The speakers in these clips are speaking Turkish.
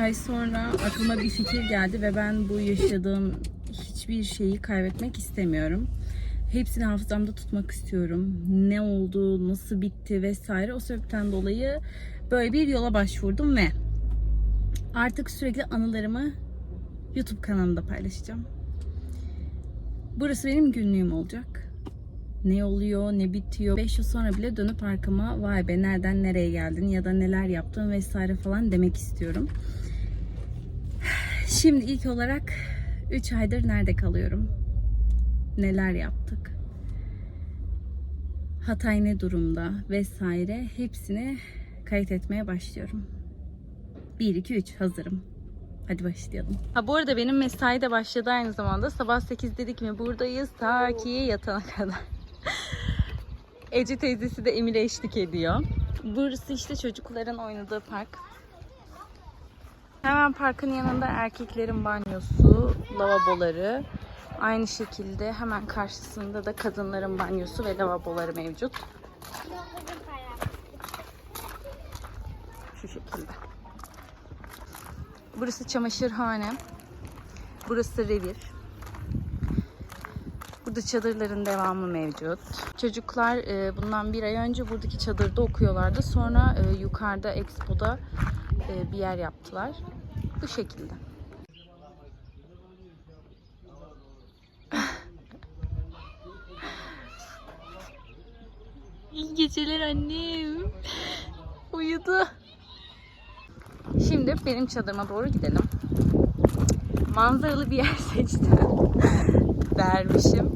ay sonra aklıma bir fikir geldi ve ben bu yaşadığım hiçbir şeyi kaybetmek istemiyorum. Hepsini hafızamda tutmak istiyorum. Ne oldu, nasıl bitti vesaire. O sebepten dolayı böyle bir yola başvurdum ve artık sürekli anılarımı YouTube kanalımda paylaşacağım. Burası benim günlüğüm olacak. Ne oluyor, ne bitiyor. 5 yıl sonra bile dönüp arkama vay be nereden nereye geldin ya da neler yaptın vesaire falan demek istiyorum. Şimdi ilk olarak 3 aydır nerede kalıyorum? Neler yaptık? Hatay ne durumda vesaire hepsini kayıt etmeye başlıyorum. 1 2 3 hazırım. Hadi başlayalım. Ha bu arada benim mesai de başladı aynı zamanda. Sabah 8 dedik mi buradayız ta ki yatana kadar. Ece teyzesi de Emir'e eşlik ediyor. Burası işte çocukların oynadığı park. Hemen parkın yanında erkeklerin banyosu, lavaboları. Aynı şekilde hemen karşısında da kadınların banyosu ve lavaboları mevcut. Şu şekilde. Burası çamaşırhane. Burası revir. Burada çadırların devamı mevcut. Çocuklar e, bundan bir ay önce buradaki çadırda okuyorlardı. Sonra e, yukarıda Expo'da e, bir yer yaptılar. Bu şekilde. İyi geceler annem. Uyudu. Şimdi benim çadırıma doğru gidelim. Manzaralı bir yer seçtim. Vermişim.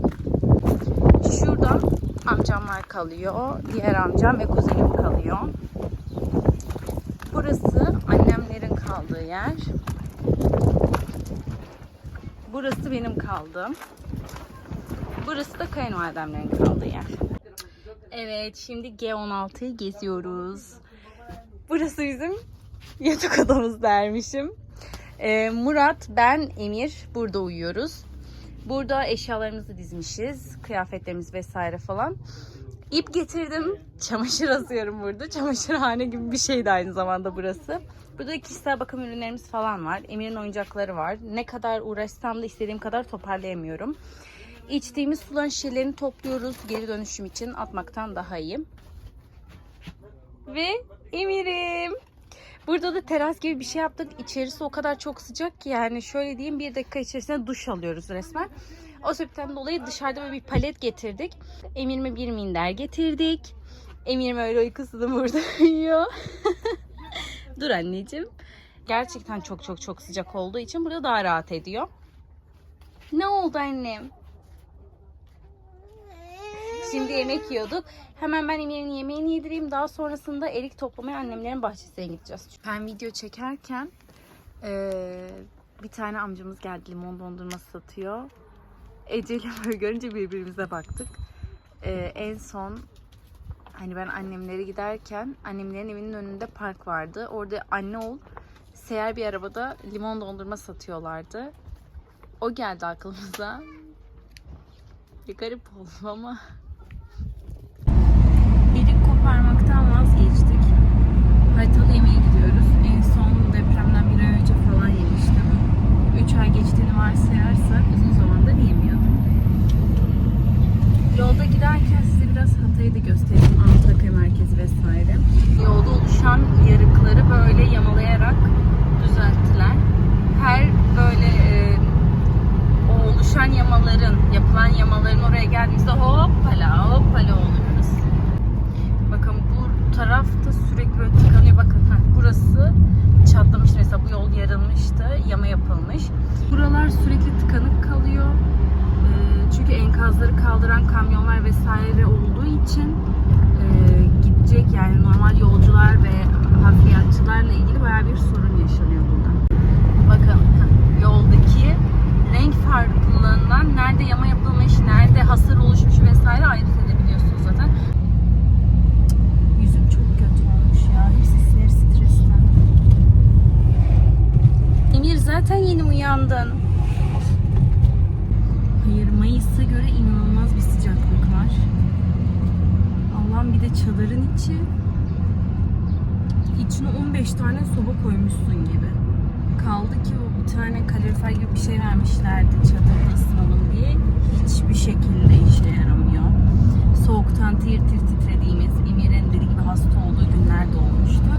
Şurada amcamlar kalıyor. Diğer amcam ve kuzenim kalıyor. Burası annemlerin kaldığı yer. Burası benim kaldığım. Burası da kayınvalidemlerin kaldığı yer. Evet, şimdi G16'yı geziyoruz. Burası bizim yatak odamız dermişim. Ee, Murat, ben, Emir burada uyuyoruz. Burada eşyalarımızı dizmişiz. Kıyafetlerimiz vesaire falan. İp getirdim. Çamaşır asıyorum burada. Çamaşırhane gibi bir şeydi aynı zamanda burası. Burada kişisel bakım ürünlerimiz falan var. Emir'in oyuncakları var. Ne kadar uğraşsam da istediğim kadar toparlayamıyorum. İçtiğimiz suların şişelerini topluyoruz. Geri dönüşüm için atmaktan daha iyi. Ve Emir'im. Burada da teras gibi bir şey yaptık. İçerisi o kadar çok sıcak ki yani şöyle diyeyim bir dakika içerisinde duş alıyoruz resmen. O sebepten dolayı dışarıda böyle bir palet getirdik. Emir'ime bir minder getirdik. Emir'im öyle uykusunu burada uyuyor. Dur anneciğim. Gerçekten çok çok çok sıcak olduğu için burada daha rahat ediyor. Ne oldu annem? Şimdi yemek yiyorduk. Hemen ben Emir'in yemeğini yedireyim. Daha sonrasında erik toplamaya annemlerin bahçesine gideceğiz. Ben video çekerken eee, bir tane amcamız geldi limon dondurması satıyor. Ece ile böyle görünce birbirimize baktık. Eee, en son hani ben annemlere giderken annemlerin evinin önünde park vardı. Orada anne ol seyyar bir arabada limon dondurma satıyorlardı. O geldi aklımıza. Bir garip oldu ama. Erik koparmaktan vazgeçtik. Haritalı yemeğe gidiyoruz. En son depremden bir ay önce falan yemiştim. 3 ay geçtiğini varsayarsak uzun zamandır yemiyordum. Yolda size biraz Hatay'ı da göstereyim. Antakya merkezi vesaire. Yolda oluşan yarıkları böyle yamalayarak düzelttiler. Her böyle e, o oluşan yamaların, yapılan yamaların oraya geldiğimizde hoppala hoppala oluyoruz. Bakın bu tarafta sürekli böyle tıkanıyor. Bakın heh, burası çatlamış mesela bu yol yarılmıştı. Yama yapılmış. Buralar sürekli tıkanık kalıyor. Ee, çünkü enkazları kaldıran kamyonlar vesaire olduğu için e, gidecek yani normal yolcular ve hafriyatçılarla ilgili bayağı bir sorun yaşanıyor burada. Bakın heh, yoldaki renk farklılığından nerede yama yapılmış, nerede hasar oluşmuş vesaire ayırt edebiliyorsunuz zaten. Yüzüm çok kötü olmuş ya. Hepsi sinir stresten. Emir zaten yeni uyandın. Hayır Mayıs'a göre inanılmaz bir sıcaklık var. Allah'ım bir de çadırın içi. İçine 15 tane soba koymuşsun gibi. bir tane kalorifer gibi bir şey vermişlerdi çadırda ısınalım diye. Hiçbir şekilde işe yaramıyor. Soğuktan tir tir titrediğimiz, Emir'in deli gibi hasta olduğu günler de olmuştu.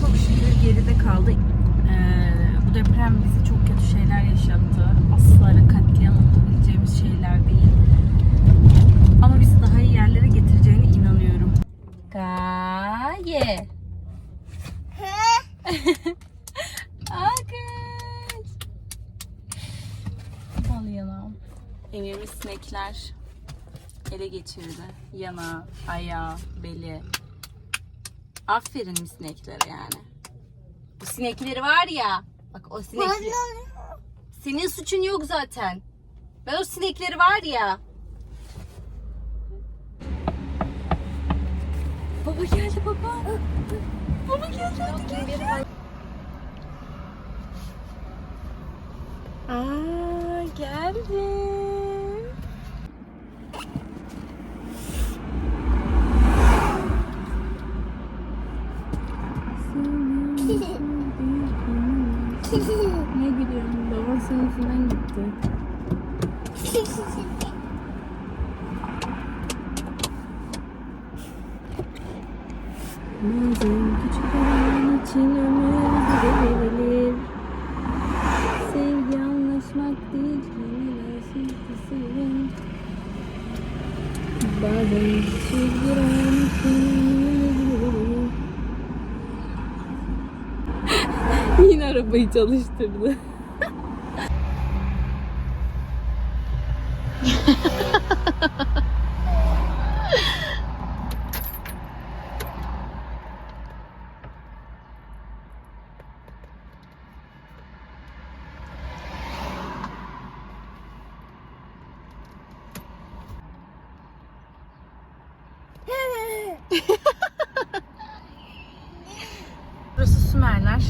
Çok şükür geride kaldı. Ee, bu deprem bizi çok kötü şeyler yaşattı. Asla şeyler değil. Ama bizi daha iyi yerlere getireceğine inanıyorum. Gaye. Akış. Al yanağım. Emir'imiz sinekler ele geçirdi. Yana, ayağı, beli. Aferin sineklere yani. Bu sinekleri var ya. Bak o sinekleri. Senin suçun yok zaten. Ben o sinekleri var ya. Baba geldi baba. Baba geldi hadi gel gel. Aa geldi. Ne gülüyorsun? Baban senin gitti. Bazen küçük olan için ömür verilir. Sevgi anlaşmak değil, kendine sevgisiyle. Bazen küçük bir an için ömür verilir. Yine arabayı çalıştırdı. Burası Sümerler.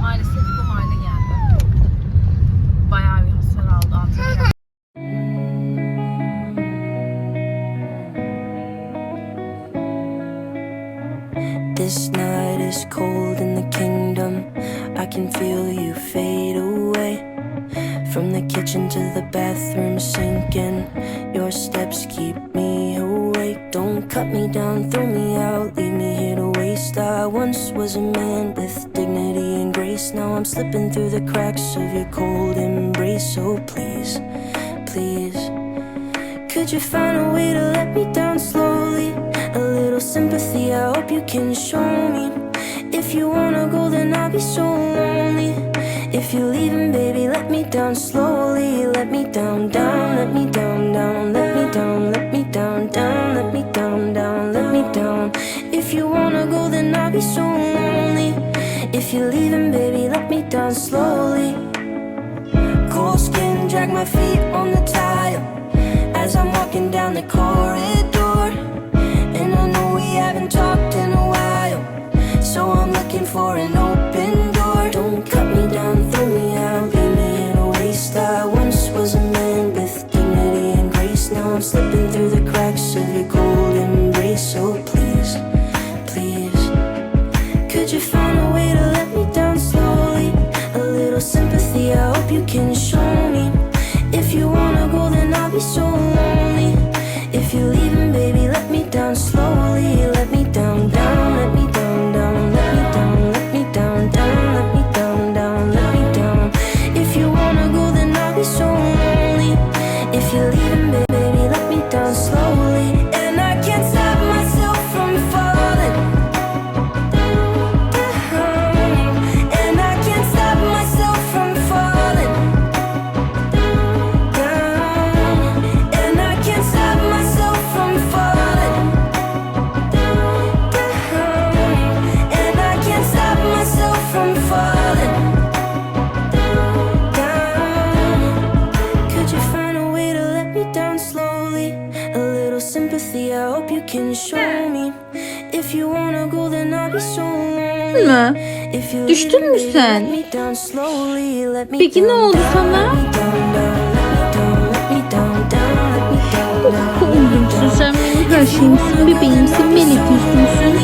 Maalesef bu hale geldi. Bayağı bir hasar aldı Antakya. This night is cold in the kingdom. I can feel you fade away. From the kitchen to the bathroom sinking. Your steps keep me. Don't cut me down, throw me out, leave me here to waste. I once was a man with dignity and grace. Now I'm slipping through the cracks of your cold embrace. So please, please. Could you find a way to let me down slowly? A little sympathy, I hope you can show me. If you wanna go, then I'll be so lonely. If you're leaving, baby, let me down slowly. Let me down, down, let me down, down, let me down, let me down, If you wanna go, then I'll be so lonely. If you're leaving, baby, let me down slowly. Cold skin, drag my feet on the tile hope you can show me. If you wanna go, then I'll be so lonely. Sympathy, I hope you can show me. If you wanna go, then I'll be so lonely. you Düştün mü sen? Peki ne oldu sana? Oğlumsun down. sen benim her şeyimsin, bebeğimsin, melekimsin.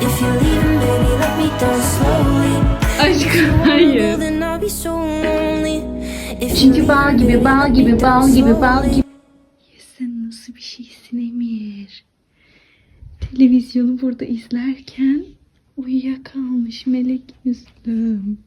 If you're leaving, baby, let me down slowly. Aşkım hayır. Çünkü bal gibi, bal gibi, bal gibi, bal gibi. Sen nasıl bir şeysin Emir? Televizyonu burada izlerken uyuyakalmış melek yüzlüm.